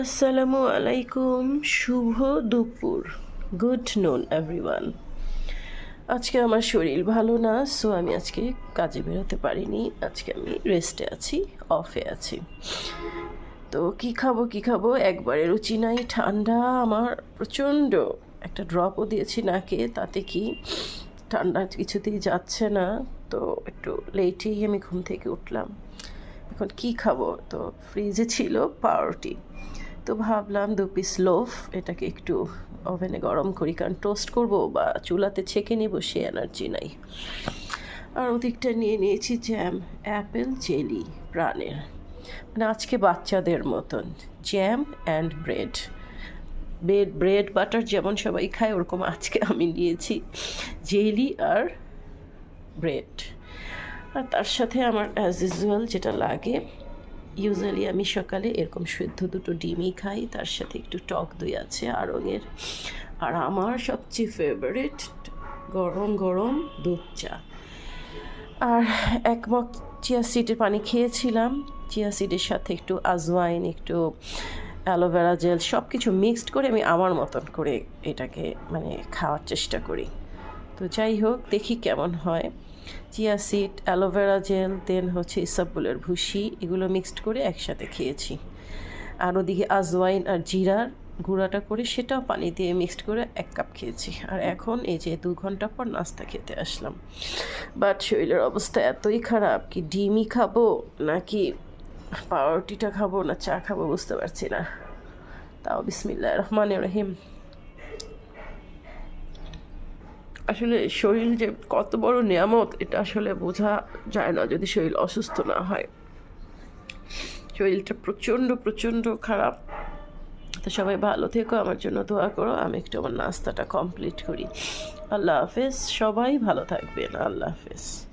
আসসালামু আলাইকুম শুভ দুপুর। গুড নুন এভরিওয়ান আজকে আমার শরীর ভালো না সো আমি আজকে কাজে বেরোতে পারিনি। আজকে আমি রেস্টে আছি অফে আছি। তো কি খাব কি খাব? একবারে রুচি নাই, ঠান্ডা আমার প্রচণ্ড। একটা ড্রপও দিয়েছি নাকে, তাতে কি ঠান্ডা কিছুতেই যাচ্ছে না। তো একটু লেটেই আমি ঘুম থেকে উঠলাম। এখন কি খাব? তো ফ্রিজে ছিল পাউরুটি। তো ভাবলাম দু পিস লোভ এটাকে একটু ওভেনে গরম করি, কারণ টোস্ট করব বা চুলাতে ছেঁকে নেব, সে এনার্জি নাই। আর ওদিকটা নিয়ে নিয়েছি জ্যাম অ্যাপেল জেলি প্রাণের। মানে আজকে বাচ্চাদের মতন jam and bread bread bread butter যেমন সবাই খায়, ওরকম আজকে আমি নিয়েছি জেলি আর ব্রেড আর তার সাথে আমার অ্যাজ ইউজুয়াল যেটা লাগে ইউজুয়ালি আমি সকালে এরকম সেদ্ধ দুটো ডিমই খাই, তার সাথে একটু টক দই আছে আড়ঙের আর আমার সবচেয়ে ফেভারিট গরম গরম দুধ চা। আর এক মগ চিয়া সিডের পানি খেয়েছিলাম। চিয়া সিডের সাথে একটু আজওয়াইন, একটু অ্যালোভেরা জেল সব কিছু মিক্সড করে আমি আমার মতন করে এটাকে মানে খাওয়ার চেষ্টা করি। তো যাই হোক, দেখি কেমন হয়। Chia seed aloe vera gel then হচ্ছে ইসাবুলের ভুসি, এগুলো মিক্সড করে একসাথে খেয়েছি। আর ওদিকে আজওয়াইন আর জিরার গুঁড়াটা করে সেটাও পানি দিয়ে মিক্সড করে এক কাপ খেয়েছি। আর এখন এই যে দু ঘণ্টা পর নাস্তা খেতে আসলাম। বাট শরীরের অবস্থা এতই খারাপ কি ডিমই খাব নাকি পাউরুটিটা খাব না চা খাব বুঝতে পারছি না। তাও বিসমিল্লা রহমান রহিম। আসলে শরীর যে কত বড় নিয়ামত, এটা আসলে বোঝা যায় না যদি শরীর অসুস্থ না হয়। শরীরটা প্রচণ্ড প্রচণ্ড খারাপ। তো সবাই ভালো থেকো, আমার জন্য দোয়া করো। আমি একটু আমার নাস্তাটা কমপ্লিট করি। আল্লাহ হাফেজ। সবাই ভালো থাকবেন। আল্লাহ হাফেজ।